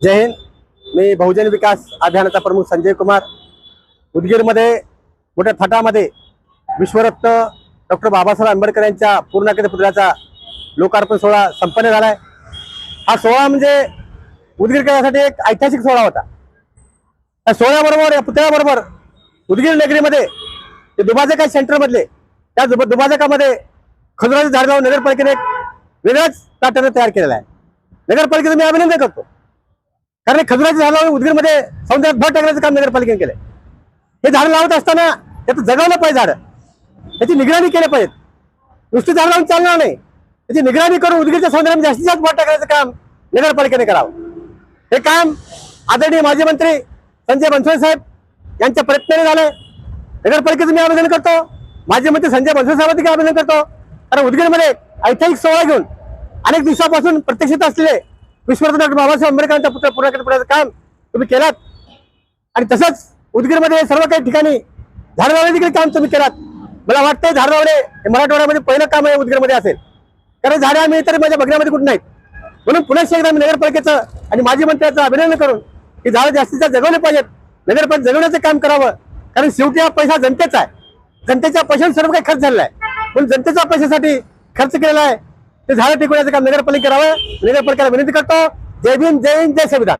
जय हिंद. मी बहुजन विकास अभियानाचा प्रमुख संजय कुमार. उदगीरमध्ये मोठ्या थाटामध्ये विश्वरत्न डॉक्टर बाबासाहेब आंबेडकर यांच्या पूर्णाकृती पुतळ्याचा लोकार्पण सोहळा संपन्न झालाय. हा सोहळा म्हणजे उदगीरकरांसाठी एक ऐतिहासिक सोहळा होता. त्या सोहळ्याबरोबर या पुतळ्याबरोबर उदगीर नगरीमध्ये ते दुबाजका सेंटरमधले त्या दुब दुभाजकामध्ये खजुराचे झाड लावून नगरपालिकेने एक वेगळाच पॅटर्न तयार केलेला आहे. नगरपालिकेचं मी अभिनंदन करतो. कारण हे खजुराचे झाड उदगीरमध्ये सौंदर्यात भर टाकण्याचं काम नगरपालिकेने केलं हे झाड लावत असताना त्याचं जगवलं पाहिजे झाड. त्याची निगराणी केली पाहिजे नुसती झाड लावून चालणार नाही. त्याची निगराणी करून उदगीरच्या सौंदर्यात जास्तीत जास्त भर टाकण्याचं काम नगरपालिकेने करावं. हे काम आदरणीय माजी मंत्री संजय बनसोडे साहेब यांच्या प्रयत्नाने झालंय. नगरपालिकेचं मी आवेदन करतो. माजी मंत्री संजय बनसोडे साहेब देखील आवेदन करतो. कारण उदगीरमध्ये ऐतिहासिक सोहळा घेऊन अनेक दिवसापासून प्रत्यक्षित असलेले विश्वरत्न डॉक्टर बाबासाहेब आंबेडकरांचा पुत्र पुराकडे करण्याचं काम तुम्ही केलात. आणि तसंच उदगीरमध्ये सर्व काही ठिकाणी झाड लावणे देखील काम तुम्ही केलात. मला वाटतंय झाड लावणे हे मराठवाड्यामध्ये पहिलं काम आहे उदगीरमध्ये असेल. कारण झाडे आम्ही तर माझ्या बघण्यामध्ये कुठं नाहीत. म्हणून पुन्हा एकदा मी नगरपालिकेचं आणि माजी मंत्र्याचं अभिनंदन करून की झाडं जास्तीत जास्त जगवले पाहिजेत. नगरपालिका जगवण्याचं काम करावं. कारण शेवटी हा पैसा जनतेचा आहे. जनतेच्या पैशाने सर्व काही खर्च झालेला आहे. म्हणून जनतेच्या पैशासाठी खर्च केलेला आहे. ते झाडं टिकवण्याचं काम? नगरपालिका करावं. नगरपालिकेला विनंती करतो. जय भीम जय हिंद जय संविधान.